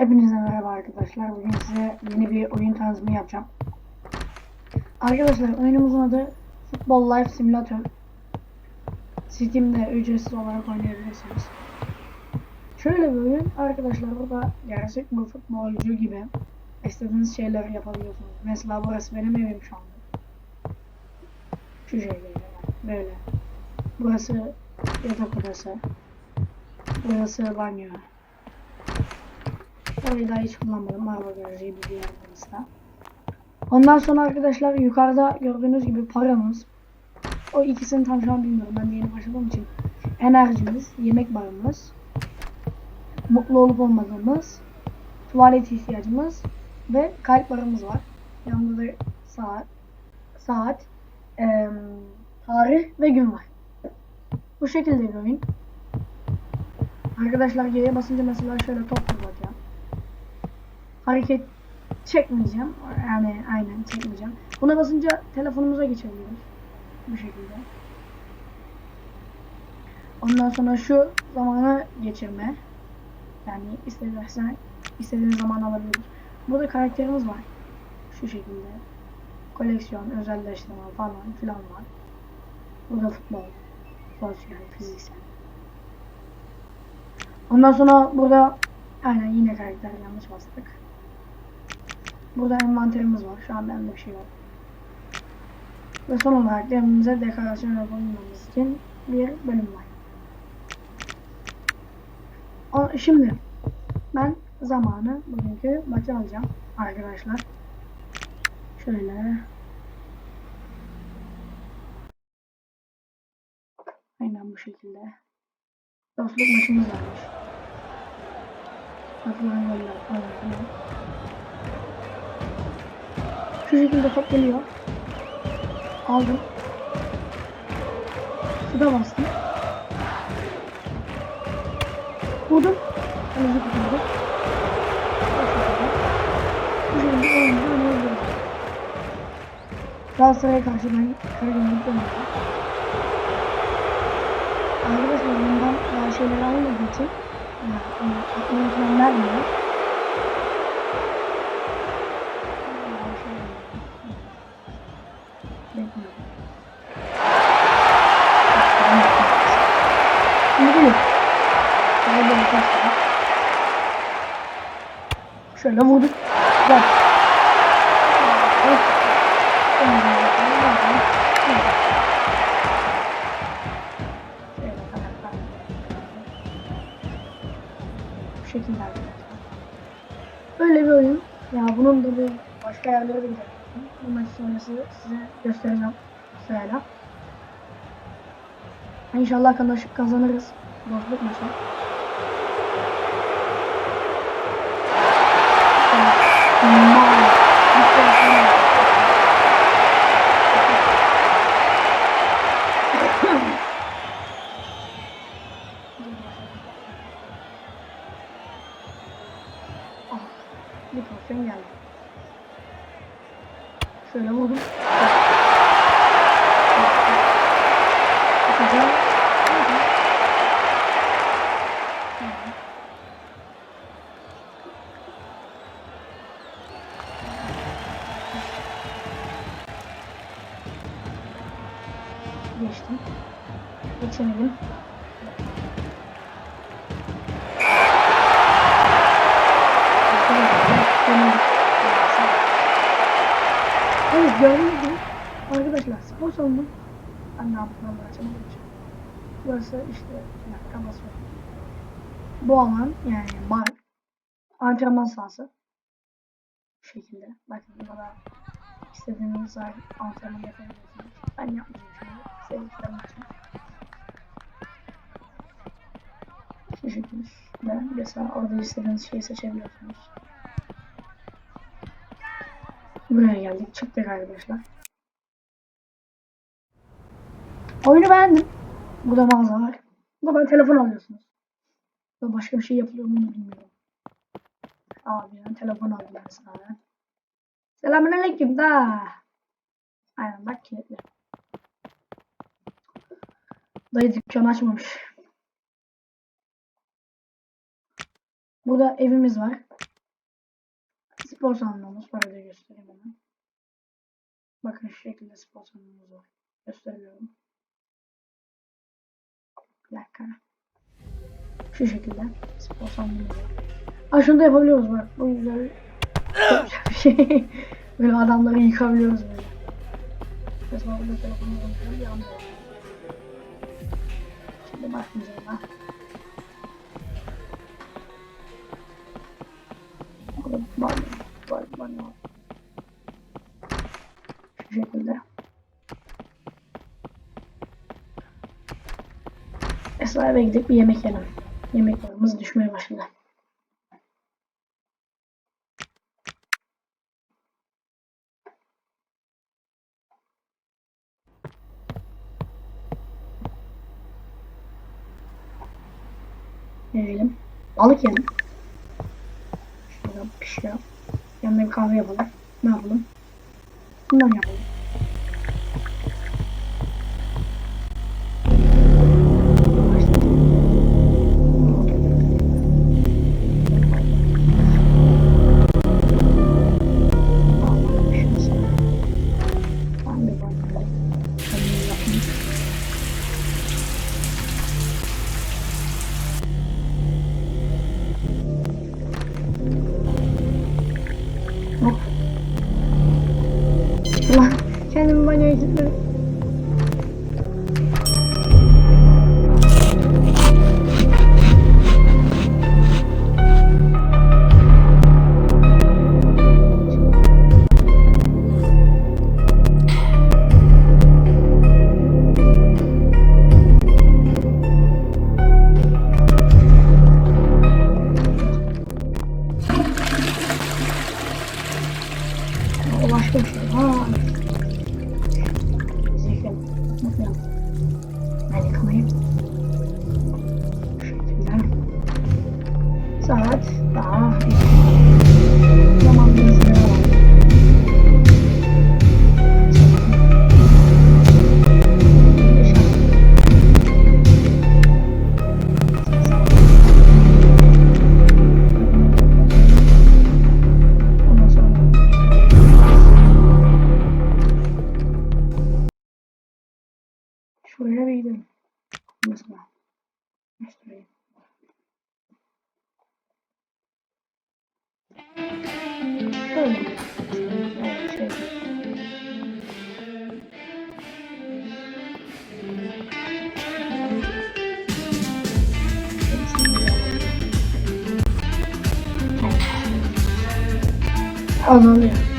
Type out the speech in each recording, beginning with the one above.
Hepinize merhaba arkadaşlar. Bugün size yeni bir oyun tanıtımı yapacağım. Arkadaşlar oyunumuzun adı Football Life Simulator. Steam'de ücretsiz olarak oynayabilirsiniz. Şöyle bir oyun arkadaşlar burada gerçek bir futbolcu gibi istediğiniz şeyleri yapabiliyorsunuz. Mesela burası benim evim şu anda. Şu yani böyle. Burası yatak odası. Burası banyo. Orayı daha hiç kullanmadım. Araba garajı gibi bir yer burası da. Ondan sonra arkadaşlar yukarıda gördüğünüz gibi paramız. O ikisini tam şu an bilmiyorum. Ben yeni başladığım için. Enerjimiz, yemek barımız, mutlu olup olmadığımız, tuvalet ihtiyacımız ve kalp barımız var. Yanında da saat, saat, eee, tarih ve gün var. Bu şekilde bir oyun. Arkadaşlar G'ye basınca mesela şöyle top fırlatacağım. Hareket çekmeyeceğim. Yani aynen çekmeyeceğim. Buna basınca telefonumuza geçebiliyoruz. Bu şekilde. Ondan sonra şu zamanı geçirme. Yani istersen istediğiniz zaman alabiliyoruz. Burada karakterimiz var. Şu şekilde. Koleksiyon, özelleştirme falan filan var. Burada futbol, sosyal, fiziksel. Ondan sonra burada aynen yine karakter yanlış bastık. Burada envanterimiz var. Şu an bende bir şey yok. Ve son olarak evimize dekorasyon yapabilmemiz için bir bölüm var. O, şimdi ben zamanı bugünkü maçı alacağım arkadaşlar. Şöyle. Aynen bu şekilde. Dostluk maçımız varmış. Atılan goller falan filan. Şu şekilde top geliyor. Aldım. Suda bastım. Vurdum. Kaleci kurtardı. Bu şekilde. Oyuncu oynayabiliyoruz. Galatasaray'a karşı ben Karadeniz'de oynadım. Arkadaşlar bundan daha şeyler almadığı için yani aklıma falan. Şöyle vurduk. Kanatlar. Bu şekilde. Böyle bir oyun. Ya bunun da bir başka yerlere de gidelim. Bu maç sonrası size göstereceğim sırayla. İnşallah kazan- kazanırız. Dostluk maçı. Geçtim. Geçemedim. Evet gördüğünüz gibi arkadaşlar spor salonu ben ne açamadım için. Burası işte dakika basıyorum. Bu alan yani bar antrenman sahası. Bu şekilde. Bakın burada istediğiniz antrenman yapabilirsiniz. Ben yapmayacağım şimdi. Sevdiklerim için. Şu şekilde. Mesela orada istediğiniz şeyi seçebiliyorsunuz. Buraya geldik. Çıktık arkadaşlar. Oyunu beğendim. Burada mağaza var. Buradan telefon alıyorsunuz. Burada başka bir şey yapılıyor mu bilmiyorum. Abi yani telefon aldım ben sana. Selamünaleyküm da. Aynen bak kilitli. Dayı dükkan açmamış. Burada evimiz var. spor salonumuz var da göstereyim hemen. Bakın şu şekilde spor salonumuz var. Gösteriyorum. Bir dakika. Şu şekilde spor salonumuz var. Aa şunu da yapabiliyoruz bak. Bu güzel. Bir şey. Böyle adamları yıkabiliyoruz böyle. Mesela burada telefonumuz var. Şimdi bakmayacağım ben. Var. Banyo var. Esra eve gidip bir yemek yiyelim. Yemeklerimiz düşmeye başladı. Ne? Balık yiyelim. Şöyle pişiyor. Yanına bir kahve yapalım. Ne yapalım? Bundan yapalım. Şuraya bir gidelim. Mesela. Göstereyim. Şöyle. Evet,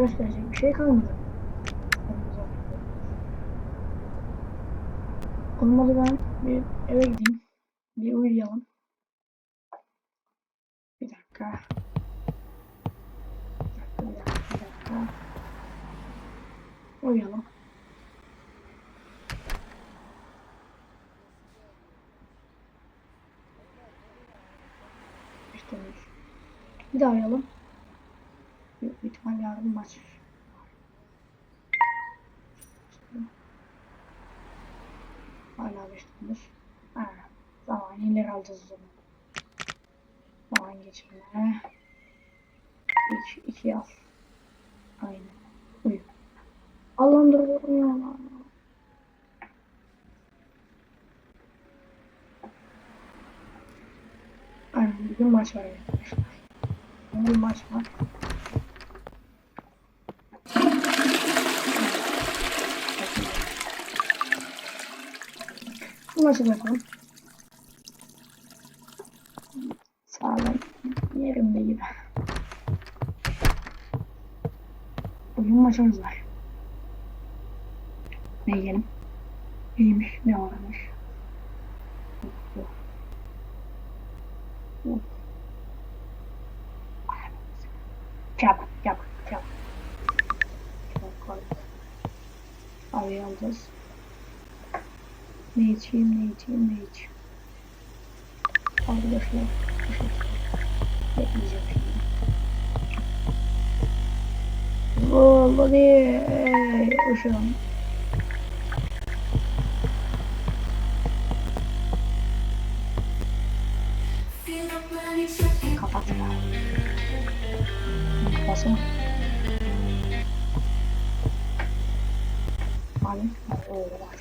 gösterecek bir şey kalmadı. Olmadı ben bir eve gideyim. Bir uyuyalım. Bir dakika. Bir dakika, bir dakika, bir dakika. Uyuyalım. İşte bir- daha arayalım. Büyük bir ihtimal yarın maç. Hala beştemiz. Ha, zaman ileri alacağız o zaman. Zaman geçirme. İki, iki al. Aynen. Uyu. Allah'ım dur uyuyor lan. Aynen bugün maç var arkadaşlar. Bugün maç var. Hadi bakalım. Sağlam. Yerimde gibi. Bugün maçımız var. Ne yiyelim? İçeyim. Arkadaşlar, bu şekilde. Bekleyeceğim şimdi. Vallahi uşağım. Kapat ya. Kapatsana. Hani? Oo, var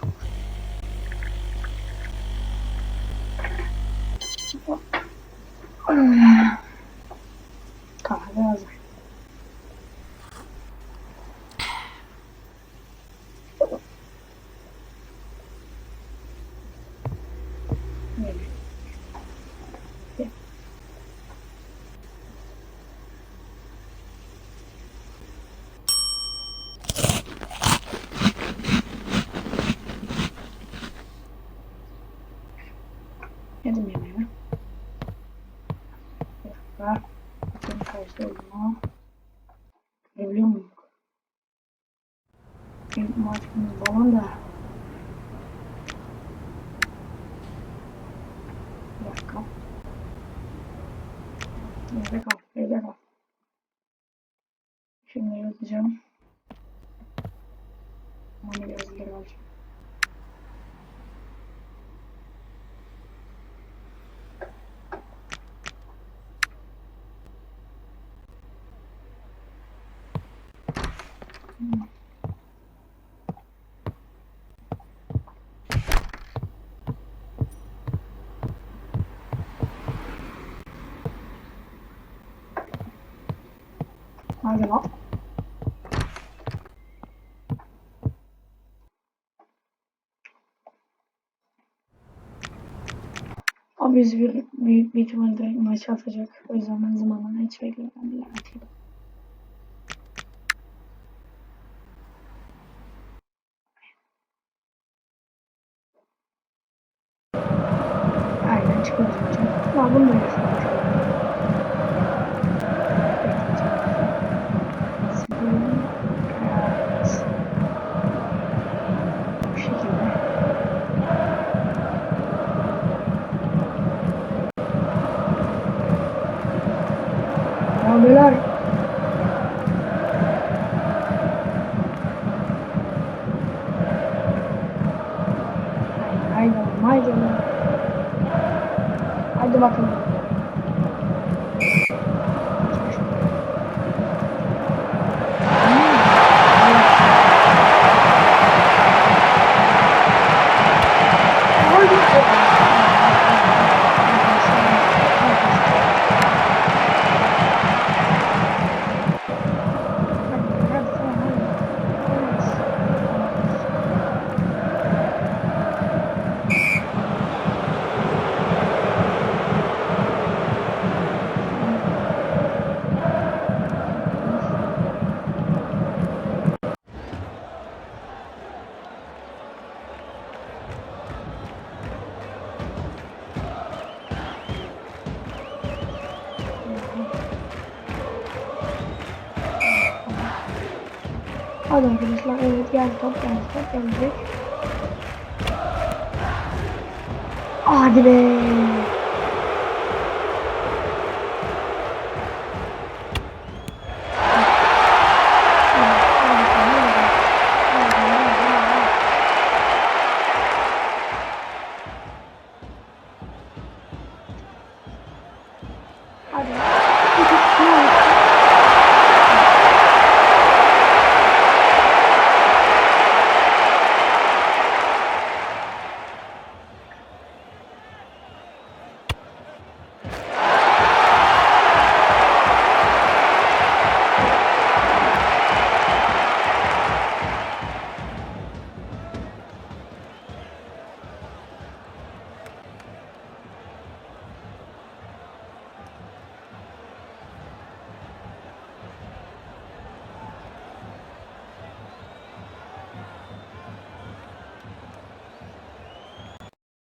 çok. Kahve hazır. Böyle. Gel. Yedim yemeğimi. Bir dakika. Bakayım kaçtı mu? Görebiliyor muyum? Bir maçımız balon da. Bir dakika. Evde kal, evde kal. Şimdi yazacağım. Onu biraz ileri alacağım. Lan. Abi biz bir, büyük bir ihtimalle maç atacak. O yüzden ben zamanını hiç beklemeden bile atayım. Geldi top geldi top gelecek. Hadi be.